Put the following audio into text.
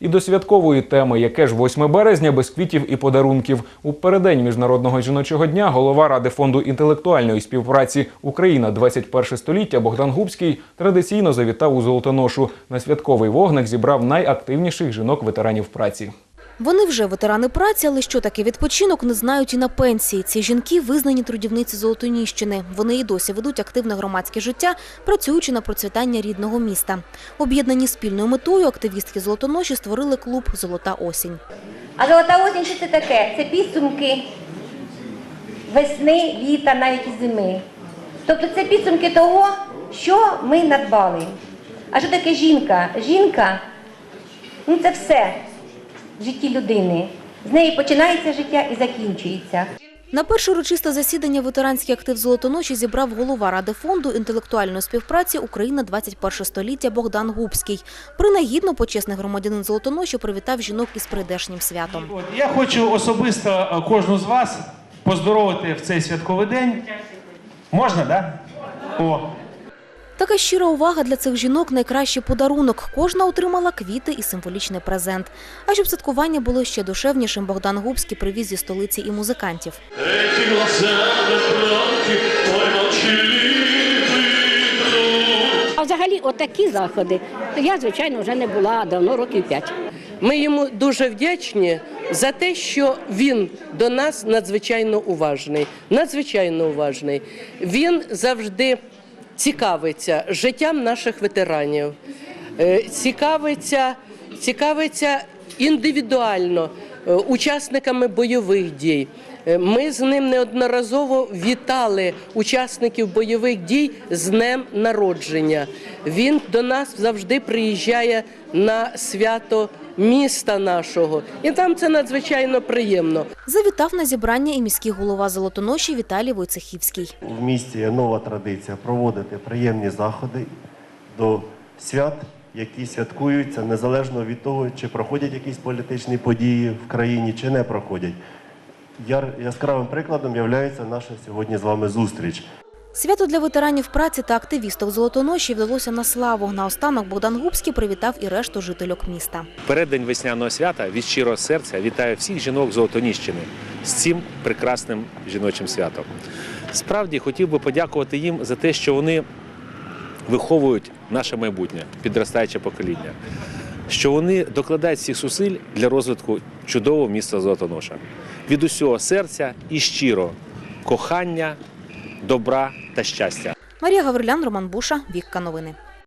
І до святкової теми, яке ж 8 березня без квітів і подарунків. У передень міжнародного жіночого дня голова ради фонду інтелектуальної співпраці Україна 21 століття Богдан Губський традиційно завітав у Золотоношу. На святковий вогник зібрав найактивніших жінок-ветеранів праці. Вони вже ветерани праці, але що таке відпочинок, не знають і на пенсії. Ці жінки визнані трудівниці Золотоніщини. Вони і досі ведуть активне громадське життя, працюючи на процвітання рідного міста. Об'єднані спільною метою, активістки Золотоноші створили клуб Золота осінь. А золота осінь що це таке? Це підсумки весни, літа, навіть і зими. Тобто це підсумки того, що ми надбали. А що таке жінка? Жінка ну це все в житті людини. З неї починається життя і закінчується. На перше урочисте засідання ветеранський актив Золотоноші зібрав голова Ради фонду інтелектуальної співпраці Україна 21 століття Богдан Губський. Принагідно почесний громадянин Золотоноші привітав жінок із прийдешнім святом. Я хочу особисто е, кожну з вас поздоровити в цей святковий день. Можна, так? Да? О, Така щира увага для цих жінок найкращий подарунок. Кожна отримала квіти і символічний презент. А щоб святкування було ще душевнішим, Богдан Губський привіз зі столиці і музикантів. А взагалі, отакі заходи, я, звичайно, вже не була давно, років п'ять. Ми йому дуже вдячні за те, що він до нас надзвичайно уважний. Надзвичайно уважний. Він завжди цікавиться життям наших ветеранів, е, цікавиться, цікавиться індивідуально е, учасниками бойових дій. Е, Ми з ним неодноразово вітали учасників бойових дій з днем народження. Він до нас завжди приїжджає на свято міста нашого, і там це надзвичайно приємно. Завітав на зібрання і міський голова Золотоноші Віталій Войцехівський. В місті є нова традиція проводити приємні заходи до свят, які святкуються незалежно від того, чи проходять якісь політичні події в країні, чи не проходять. Яр- Яскравим прикладом є наша сьогодні з вами зустріч. Свято для ветеранів праці та активісток Золотоноші вдалося на славу. Наостанок Богдан Губський привітав і решту жительок міста. Переддень весняного свята від щирого серця вітаю всіх жінок Золотоніщини з цим прекрасним жіночим святом. Справді хотів би подякувати їм за те, що вони виховують наше майбутнє, підростаюче покоління, що вони докладають всіх зусиль для розвитку чудового міста Золотоноша. Від усього серця і щиро кохання, добра та щастя. Марія Гаврилян, Роман Буша, Вікка Новини.